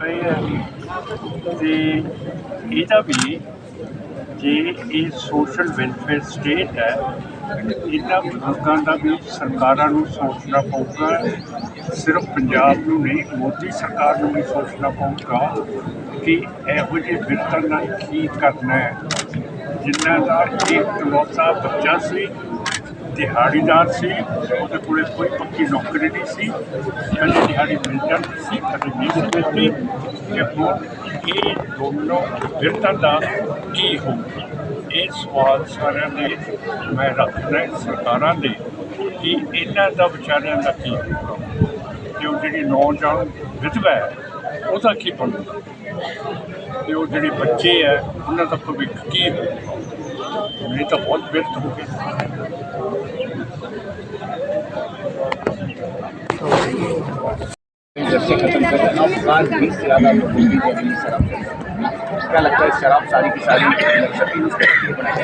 ਪਏ ਤੇ ਇਹਦਾ ਵੀ ਜੇ ਇਹ ਸੋਸ਼ਲ ਵੈਲਫੇਅਰ ਸਟੇਟ ਹੈ ਇਹਨਾਂ ਬਜ਼ੁਰਗਾਂ ਦਾ ਵੀ ਸਰਕਾਰਾਂ ਨੂੰ ਸੋਚਣਾ ਪਊਗਾ। ਸਿਰਫ ਪੰਜਾਬ ਨੂੰ ਨਹੀਂ, ਮੋਦੀ ਸਰਕਾਰ ਨੂੰ ਵੀ ਸੋਚਣਾ ਪਊਗਾ ਕਿ ਇਹੋ ਜਿਹੇ ਬਿਰਤਨ ਨਾਲ ਕੀ ਕਰਨਾ ਹੈ। ਜਿਨ੍ਹਾਂ ਦਾ ਇੱਕ ਇਕਲੌਤਾ ਬੱਚਾ ਸੀ ਦਿਹਾੜੀਦਾਰ ਸੀ, ਉਹਦੇ ਕੋਲੇ ਕੋਈ ਪੱਕੀ ਨੌਕਰੀ ਨਹੀਂ ਸੀ। ਕਦੇ ਦਿਹਾੜੀ ਮਿਲ ਜਾਂਦੀ ਸੀ ਕਦੇ ਨਹੀਂ ਮਿਲਦੀ ਕਿ ਹੁਣ ਇਹ ਦੋਨੋਂ ਵਿਰਤਾਂ ਦਾ ਕੀ ਹੋਊਗਾ? ਇਹ ਸਵਾਲ ਸਾਰਿਆਂ ਦੇ ਮੈਂ ਰੱਖਣਾ ਸਰਕਾਰਾਂ ਦੇ ਕਿ ਇਹਨਾਂ ਦਾ ਵਿਚਾਰਿਆਂ ਦਾ ਕੀ ਹੋਊਗਾ? ਕਿ ਉਹ ਜਿਹੜੀ ਨੌਜਵਾਨ ਵਿਧਵਾ ਹੈ, ਉਹਦਾ ਕੀ ਬਣੂਗਾ? ਤੇ ਉਹ ਜਿਹੜੇ ਬੱਚੇ ਹੈ, ਉਹਨਾਂ ਦਾ ਭਵਿੱਖ ਕੀ ਹੋਊਗਾ? ਇਹ ਤਾਂ ਬਹੁਤ ਬਿਰਤ ਹੋ ਗਏ। जब से खत्म कर रहे हैं बार बीस से ज़्यादा लोग दिल्ली जा रही है शराब क्या लगता है शराब सारी की सारी नक्शल यूज़ करके बनाई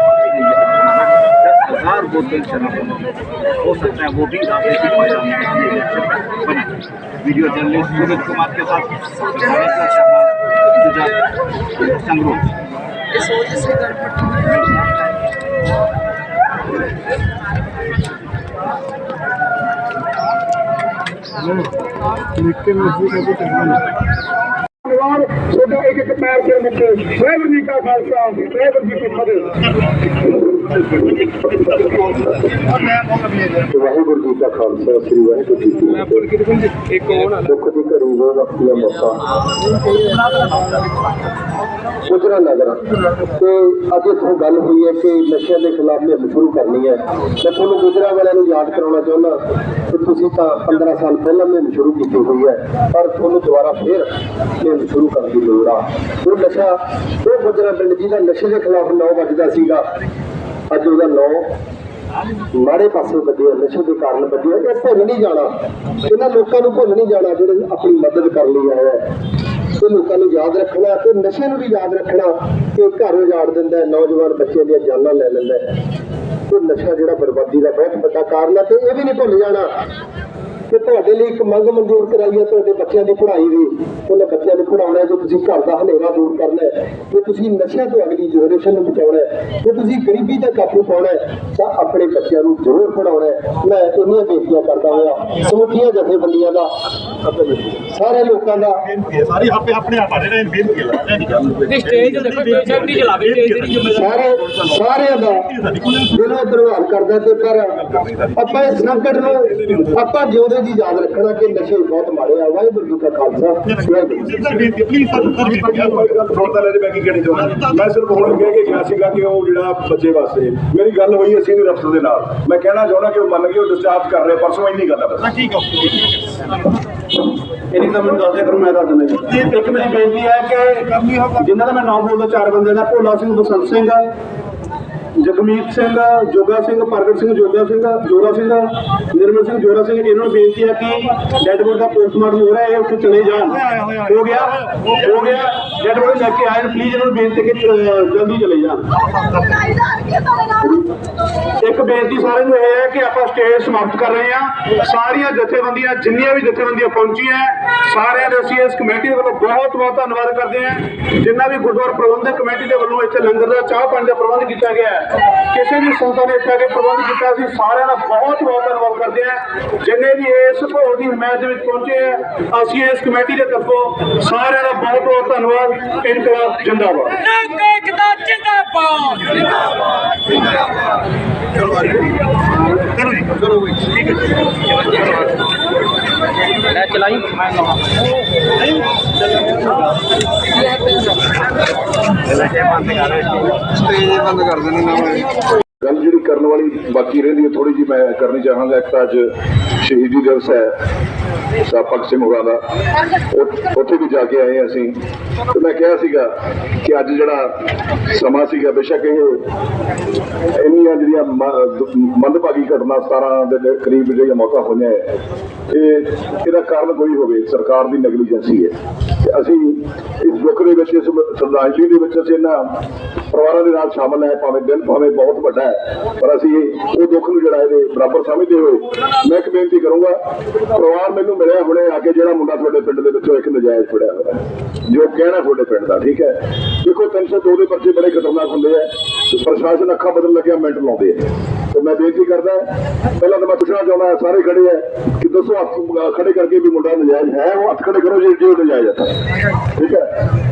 दस हजार बोतल शराब पकड़ी हो सकता है वो भी राजनीतिक मैदान में इलेक्शन में बना वीडियो जर्नलिस्ट सूरज कुमार के साथ विधायक शर्मा सुजात संगरूर इस वजह से गड़बड़ ਧੰਨਵਾਦ ਤੁਹਾਡਾ ਇੱਕ ਇੱਕ ਪੈਰ ਸਿਰ ਮੁੱਕੇ ਵਾਹਿਗੁਰੂ ਜੀ ਕਾ ਖਾਲਸਾ ਵਾਹਿਗੁਰੂ ਜੀ ਕੀ ਫਤਿਹ ਵਾਹਿਗੁਰੂ ਜੀ ਕਾ ਖਾਲਸਾ, ਸ੍ਰੀ ਵਾਹਿਗੁਰੂ ਜੀ ਕੀ ਫਤਿਹ। ਇੱਕ ਹੋਣਾ ਦੁੱਖ ਦੀ ਘੜੀ ਵੇ ਵਕਤੀ ਦਾ ਮੌਕਾ। ਗੁਜਰਾ ਨਗਰ ਤੇ ਅੱਜ ਇੱਥੋਂ ਗੱਲ ਹੋਈ ਹੈ ਕਿ ਨਸ਼ਿਆਂ ਦੇ ਖਿਲਾਫ ਮੁਹਿੰਮ ਸ਼ੁਰੂ ਕਰਨੀ ਹੈ। ਮੈਂ ਤੁਹਾਨੂੰ ਗੁਜਰਾ ਵਾਲਿਆਂ ਨੂੰ ਯਾਦ ਕਰਾਉਣਾ ਚਾਹੁੰਦਾ ਕਿ ਤੁਸੀਂ ਤਾਂ 15 ਸਾਲ ਪਹਿਲਾਂ ਮੁਹਿੰਮ ਸ਼ੁਰੂ ਕੀਤੀ ਹੋਈ ਹੈ, ਪਰ ਤੁਹਾਨੂੰ ਦੁਬਾਰਾ ਫੇਰ ਮੁਹਿੰਮ ਸ਼ੁਰੂ ਕਰਨ ਦੀ ਲੋੜ ਆ। ਉਹ ਨਸ਼ਾ, ਉਹ ਗੁਜਰਾ ਪਿੰਡ ਜਿਹਦਾ ਨਸ਼ੇ ਦੇ ਖਿਲਾਫ ਨੌ ਵੱਜਦਾ ਸੀਗਾ ਅੱਜ ਉਹਦਾ ਨੌ, ਮਾੜੇ ਪਾਸੇ ਵੱਜਿਆ ਨਸ਼ੇ ਦੇ ਕਾਰਨ ਵੱਜਿਆ ਇਹ ਭੁੱਲ ਨਹੀਂ ਜਾਣਾ। ਇਹਨਾਂ ਲੋਕਾਂ ਨੂੰ ਭੁੱਲ ਨਹੀਂ ਜਾਣਾ ਜਿਹੜੇ ਆਪਣੀ ਮਦਦ ਕਰਨ ਲਈ ਆਏ ਆ। ਤੇ ਲੋਕਾਂ ਨੂੰ ਯਾਦ ਰੱਖਣਾ ਤੇ ਨਸ਼ੇ ਨੂੰ ਵੀ ਯਾਦ ਰੱਖਣਾ ਕਿ ਘਰ ਉਜਾੜ ਦਿੰਦਾ ਨੌਜਵਾਨ ਬੱਚਿਆਂ ਦੀਆਂ ਜਾਨਾਂ ਲੈ ਲੈਂਦਾ ਹੈ। ਤੇ ਨਸ਼ਾ ਜਿਹੜਾ ਬਰਬਾਦੀ ਦਾ ਬਹੁਤ ਵੱਡਾ ਕਾਰਨ ਹੈ ਤੇ ਇਹ ਵੀ ਨਹੀਂ ਭੁੱਲ ਜਾਣਾ। ਕਿ ਤੁਹਾਡੇ ਲਈ ਇੱਕ ਮੰਗ ਮਨਜ਼ੂਰ ਕਰਾਈ ਹੈ ਤੁਹਾਡੇ ਬੱਚਿਆਂ ਦੀ ਪੜ੍ਹਾਈ ਦੀ ਉਹਨਾਂ ਬੱਚਿਆਂ ਨੂੰ ਪੜਾਉਣਾ ਹੈ ਜੇ ਤੁਸੀਂ ਘਰ ਦਾ ਹਨੇਰਾ ਦੂਰ ਕਰਨਾ ਹੈ। ਜੇ ਤੁਸੀਂ ਨਸ਼ਿਆਂ ਤੋਂ ਅਗਲੀ ਜਨਰੇਸ਼ਨ ਨੂੰ ਬਚਾਉਣਾ ਹੈ, ਜੇ ਤੁਸੀਂ ਗਰੀਬੀ ਤੇ ਕਾਬੂ ਪਾਉਣਾ ਹੈ, ਤਾਂ ਆਪਣੇ ਬੱਚਿਆਂ ਨੂੰ ਜ਼ਰੂਰ ਪੜਾਉਣਾ ਹੈ। ਮੈਂ ਇੰਨੀਆਂ ਬੇਨਤੀਆਂ ਕਰਦਾ ਹੋਇਆ ਸਮੁੱਚੀਆਂ ਜਥੇਬੰਦੀਆਂ ਦਾ ਸਾਰੇ ਲੋਕਾਂ ਦਾ ਸਾਰੀ ਆਪੇ ਆਪਣੇ ਆਪ ਆ ਜਿਹੜੇ ਬੇਨਤੀ ਲਾ ਤੇ ਸਟੇਜ ਦੇਖੋ ਸੇਫਟੀ ਚਲਾਵੇ ਸਟੇਜ ਦੀ ਜ਼ਿੰਮੇਵਾਰੀ ਸਾਰੇ ਸਾਰਿਆਂ ਦਾ ਦਿਲੋਂ ਧੰਨਵਾਦ ਕਰਦਾ ਤੇ ਪਰ ਆਪਾਂ ਇਸ ਸੰਕਟ ਨੂੰ ਆਪਾਂ ਜਿਉਂਦੇ ਜੀ ਯਾਦ ਰੱਖਣਾ ਕਿ ਨਸ਼ੇ ਬਹੁਤ ਮਾੜੇ ਆ ਵਾਹਿਗੁਰੂ ਜੀ ਕਾ ਖਾਲਸਾ। ਬੇਨਤੀ ਪਲੀਜ਼ ਸਰ ਸੁਣਦਾ ਲੈ ਮੈਂ ਕੀ ਕਹਿਣੀ ਚਾਹੁੰਦਾ ਮੈਂ ਸਿਰਫ ਹੁਣ ਕਹਿ ਕੇ ਗਿਆ ਸੀਗਾ ਕਿ ਉਹ ਜਿਹੜਾ ਬੱਚੇ ਵਾਸਤੇ ਮੇਰੀ ਗੱਲ ਹੋਈ ਹੈ ਸੀਨੀਅਰ ਅਫਸਰ ਦੇ ਨਾਲ ਮੈਂ ਕਹਿਣਾ ਚਾਹੁੰਦਾ ਕਿ ਉਹ ਮੰਨ ਗਏ ਉਹ ਡਿਸਚਾਰਜ ਕਰ ਰਹੇ ਪਰਸੋਂ ਇੰਨੀ ਗੱਲ ਹੈ ਬਸ ਠੀਕ ਹੈ ਇੰਨੀ ਤਾਂ ਮੈਨੂੰ ਦੱਸ ਦਿਆ ਕਰੋ, ਮੈਂ ਦੱਸ ਦਿੰਦਾ ਇੱਕ ਮੇਰੀ ਬੇਨਤੀ ਹੈ ਕਿ ਜਿਨ੍ਹਾਂ ਦਾ ਮੈਂ ਨਾਮ ਬੋਲਦਾ, ਚਾਰ ਬੰਦੇ ਦਾ, ਭੋਲਾ ਸਿੰਘ, ਬਸੰਤ ਸਿੰਘ, ਜਗਮੀਤ ਸਿੰਘ, ਜੋਗਾ ਸਿੰਘ, ਪ੍ਰਗਟ ਸਿੰਘ, ਜੋਗਾ ਸਿੰਘ, ਜੋਰਾ ਸਿੰਘ, ਨਿਰਮਲ ਸਿੰਘ, ਜੋਰਾ ਸਿੰਘ, ਇਹਨਾਂ ਨੂੰ ਬੇਨਤੀ ਹੈ ਕਿ ਡੈਡ ਬੋਡੀ ਦਾ ਪੋਸਟਮਾਰਟਮ ਹੋ ਰਿਹਾ ਹੈ ਉੱਥੇ ਚਲੇ ਜਾਣ। ਹੋ ਗਿਆ ਹੋ ਗਿਆ ਡੈਡ ਬੋਡੀ ਲੈ ਕੇ ਆਏ ਪਲੀਜ਼ ਇਹਨਾਂ ਨੂੰ ਬੇਨਤੀ ਕਿ ਜਲਦੀ ਚਲੇ ਜਾਣ। ਇੱਕ ਬੇਨਤੀ ਸਾਰਿਆਂ ਨੂੰ ਇਹ ਹੈ ਕਿ ਆਪਾਂ ਸਟੇਜ ਸਮਾਪਤ ਕਰ ਰਹੇ ਹਾਂ। ਸਾਰੀਆਂ ਜਥੇਬੰਦੀਆਂ ਜਿੰਨੀਆਂ ਵੀ ਜਥੇਬੰਦੀਆਂ ਪਹੁੰਚੀਆਂ ਹੈ, ਸਾਰਿਆਂ ਦੇ ਅਸੀਂ ਇਸ ਕਮੇਟੀ ਦੇ ਵੱਲੋਂ ਬਹੁਤ ਬਹੁਤ ਧੰਨਵਾਦ ਕਰਦੇ ਹਾਂ। ਜਿੰਨਾ ਵੀ ਗੁਰਦੁਆਰਾ ਪ੍ਰਬੰਧਕ ਕਮੇਟੀ ਦੇ ਵੱਲੋਂ ਇੱਥੇ ਲੰਗਰ ਦਾ ਚਾਹ ਪਾਣੀ ਦਾ ਪ੍ਰਬੰਧ ਕੀਤਾ ਗਿਆ ਹੈ ਕਿਸੇ ਵੀ ਸੰਸਥਾ ਨੇ ਇੱਥੇ ਆ ਕੇ ਪ੍ਰਬੰਧ ਕੀਤਾ ਅਸੀਂ ਸਾਰਿਆਂ ਦਾ ਬਹੁਤ ਬਹੁਤ ਧੰਨਵਾਦ ਕਰਦੇ ਹਾਂ। ਜਿੰਨੇ ਵੀ ਇਸ ਭੋਗ ਦੀ ਹਮਾਇਤ ਦੇ ਵਿੱਚ ਪਹੁੰਚੇ ਹੈ ਅਸੀਂ ਇਸ ਕਮੇਟੀ ਦੇ ਤਰਫੋਂ ਸਾਰਿਆਂ ਦਾ ਬਹੁਤ ਬਹੁਤ ਧੰਨਵਾਦ। ਇਨਕਲਾਬ ਜਿੰਦਾਬਾਦ। ਇੱਕਤਾ ਜਿੰਦਾਬਾਦ। ਲੈ ਚਲਾਈ ਮੈਂ ਨਵਾਂ ਬੰਦ ਕਰ ਰਹੇ ਗੱਲ ਜਿਹੜੀ ਕਰਨ ਵਾਲੀ ਬਾਕੀ ਰਹਿੰਦੀ ਹੈ ਥੋੜੀ ਜੀ ਮੈਂ ਕਰਨੀ ਚਾਹਾਂਗਾ, ਇੱਕ ਤਾਂ ਅੱਜ ਸ਼ਹੀਦੀ ਦਿਵਸ ਹੈ। ਸਾਹਿਬ ਸਿੰਘ ਹੋਰਾਂ ਦਾ। ਉੱਥੇ ਵੀ ਜਾ ਕੇ ਆਏ ਅਸੀਂ। ਤੇ ਮੈਂ ਕਿਹਾ ਸੀਗਾ ਕਿ ਅੱਜ ਜਿਹੜਾ ਸਮਾਂ ਸੀਗਾ ਬੇਸ਼ੱਕ ਇਹ ਇੰਨੀਆਂ ਜਿਹੜੀਆਂ ਮੰਦਭਾਗੀ ਘਟਨਾ 17 ਦੇ ਕਰੀਬ ਜਿਹੜੀਆਂ ਮੌਤਾਂ ਹੋਈਆਂ ਹੈ, ਇਹ ਇਹਦਾ ਕਾਰਨ ਕੋਈ ਹੋਵੇ ਸਰਕਾਰ ਦੀ ਨੈਗਲੀਜੈਂਸੀ ਹੈ। ਅਸੀਂ ਇਸ ਦੁੱਖ ਦੇ ਵਿੱਚ ਇਸ ਸ਼ਰਧਾਂਜਲੀ ਦੇ ਵਿੱਚ ਅਸੀਂ ਇਹਨਾਂ ਪਰਿਵਾਰਾਂ ਦੇ ਨਾਲ ਸ਼ਾਮਲ ਹੈ, ਭਾਵੇਂ ਦਿਨ ਭਾਵੇਂ ਬਹੁਤ ਵੱਡਾ ਹੈ, ਪਰ ਅਸੀਂ ਉਹ ਦੁੱਖ ਨੂੰ ਜਿਹੜਾ ਇਹਦੇ ਬਰਾਬਰ ਸਮਝਦੇ ਹੋਏ ਮੈਂ ਇੱਕ ਬੇਨਤੀ ਕਰੂੰਗਾ, ਪਰਿਵਾਰ ਮੈਨੂੰ ਮਿਲਿਆ ਹੁਣੇ ਆ ਕੇ ਜਿਹੜਾ ਮੁੰਡਾ ਤੁਹਾਡੇ ਪਿੰਡ ਦੇ ਵਿੱਚੋਂ ਇੱਕ ਨਜਾਇਜ਼ ਫੜਿਆ ਹੋਇਆ ਜੋ ਕਹਿਣਾ ਤੁਹਾਡੇ ਪਿੰਡ ਦਾ, ਠੀਕ ਹੈ? ਦੇਖੋ 302 ਦੇ ਪਰਚੇ ਬੜੇ ਖਤਰਨਾਕ ਹੁੰਦੇ ਆ ਪ੍ਰਸ਼ਾਸਨ ਅੱਖਾਂ ਬਦਲ ਲੱਗਿਆ ਮਿੰਟ ਲਾਉਂਦੇ ਆ। ਤੇ ਮੈਂ ਬੇਨਤੀ ਕਰਦਾ, ਪਹਿਲਾਂ ਤਾਂ ਮੈਂ ਪੁੱਛਣਾ ਚਾਹੁੰਦਾ ਸਾਰੇ ਖੜੇ ਆ, ਕਿ ਦੱਸੋ ਹੱਥ ਖੜੇ ਕਰਕੇ ਵੀ ਮੁੰਡਾ ਨਜਾਇਜ਼ ਹੈ, ਉਹ ਹੱਥ ਖੜੇ ਕਰੋ, ਜੇ ਜੋ ਨਜਾਇਜ਼ ਹੈ ਠੀਕ ਹੈ?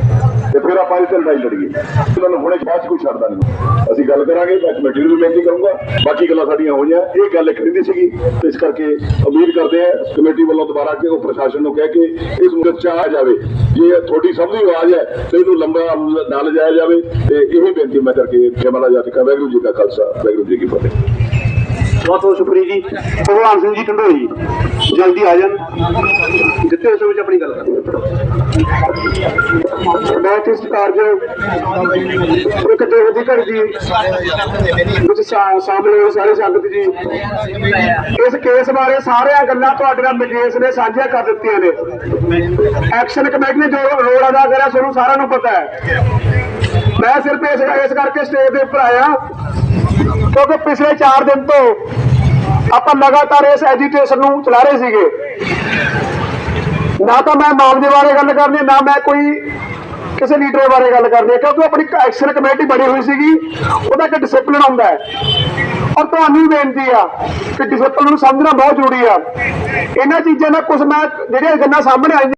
ਤੇ ਫਿਰ ਆਪਾਂ ਇਸ ਲੜਾਈ ਲੜੀਏ। ਇਹਨਾਂ ਨੂੰ ਹੁਣੇ ਬਾਅਦ ਕੋਈ ਛੱਡਦਾ ਨਹੀਂ। ਅਸੀਂ ਗੱਲ ਕਰਾਂਗੇ, ਮੈਂ ਕਮੇਟੀ ਨੂੰ ਵੀ ਬੇਨਤੀ ਕਰੂੰਗਾ। ਬਾਕੀ ਗੱਲਾਂ ਸਾਡੀਆਂ ਹੋਈਆਂ ਇਹ ਗੱਲ ਇੱਕ ਰਹਿੰਦੀ ਸੀਗੀ, ਤੇ ਇਸ ਕਰਕੇ ਉਮੀਦ ਕਰਦੇ ਆ ਕਮੇਟੀ ਵੱਲੋਂ ਦੁਬਾਰਾ ਕਿ ਉਹ ਪ੍ਰਸ਼ਾਸਨ ਨੂੰ ਕਹਿ ਕੇ ਇਸ ਮੁੱਦਤ ਚ ਆ ਜਾਵੇ। ਜੇ ਤੁਹਾਡੀ ਸਭ ਦੀ ਆਵਾਜ਼ ਹੈ, ਤੇ ਇਹਨੂੰ ਲੰਬਾ ਨਾ ਲਿਜਾਇਆ ਜਾਵੇ, ਤੇ ਇਹ ਬੇਨਤੀ ਮੈਂ ਕਰਕੇ ਜਮਲਾ ਜਾਤਿਕਾ ਵਾਹਿਗੁਰੂ ਜੀ ਕਾ ਖਾਲਸਾ, ਵਾਹਿਗੁਰੂ ਜੀ ਕੀ ਫਤਿਹ। ਬਹੁਤ ਬਹੁਤ ਸ਼ੁਕਰੀਆ ਜੀ। ਭਗਵਾਨ ਸਿੰਘ ਜੀ ਢੰਡੋਰੀ ਜਲਦੀ ਆ ਜਾਣ। ਜਿੱਥੇ ਉਸ ਵਿੱਚ ਆਪਣੀ ਗੱਲ ਕਰਨ ਬਹੁਤ ਇਸ ਕਾਰਜ ਇੱਕ ਦੇਵ ਦੀ ਘੜੀ ਦੀ ਵਿੱਚ ਸ਼ਾ- ਸਾਰੇ ਸੰਗਤ ਜੀ। ਇਸ ਕੇਸ ਬਾਰੇ ਸਾਰੀਆਂ ਗੱਲਾਂ ਤੁਹਾਡੇ ਨਾਲ ਮਜੇਸ ਨੇ ਸਾਂਝੀਆਂ ਕਰ ਦਿੱਤੀਆਂ ਨੇ। ਐਕਸ਼ਨ ਕਮੇਟੀ ਨੇ ਜੋ ਰੋਲ ਅਦਾ ਕਰਿਆ, ਤੁਹਾਨੂੰ ਸਾਰਿਆਂ ਨੂੰ ਪਤਾ ਹੈ। ਮੈਂ ਸਿਰਫ ਇਸ ਕਰਕੇ ਸਟੇਜ ਦੇ ਉੱਪਰ ਆਇਆ। ਕਿਉਂਕਿ ਪਿਛਲੇ 4 ਦਿਨ ਤੋਂ ਆਪਾਂ ਲਗਾਤਾਰ ਇਸ ਐਜੀਟੇਸ਼ਨ ਨੂੰ ਚਲਾ ਰਹੇ ਸੀਗੇ। ਨਾ ਤਾਂ ਮੈਂ ਮਾਮਲੇ ਬਾਰੇ ਗੱਲ ਕਰਨੀ ਨਾ ਮੈਂ ਕੋਈ ਕਿਸੇ ਲੀਡਰ ਬਾਰੇ ਗੱਲ ਕਰਨੀ ਹੈ, ਕਿਉਂਕਿ ਆਪਣੀ ਐਕਸ਼ਨ ਕਮੇਟੀ ਬਣੀ ਹੋਈ ਸੀਗੀ ਉਹਦਾ ਇੱਕ ਡਿਸਪਲਿਨ ਹੁੰਦਾ ਹੈ। ਔਰ ਤੁਹਾਨੂੰ ਵੀ ਬੇਨਤੀ ਆ ਕਿ ਡਿਸਪਲਿਨ ਨੂੰ ਸਮਝਣਾ ਬਹੁਤ ਜ਼ਰੂਰੀ ਆ। ਇਹਨਾਂ ਚੀਜ਼ਾਂ ਦਾ ਕੁਝ ਮੈਂ ਜਿਹੜੀਆਂ ਗੱਲਾਂ ਸਾਹਮਣੇ ਆਈਆਂ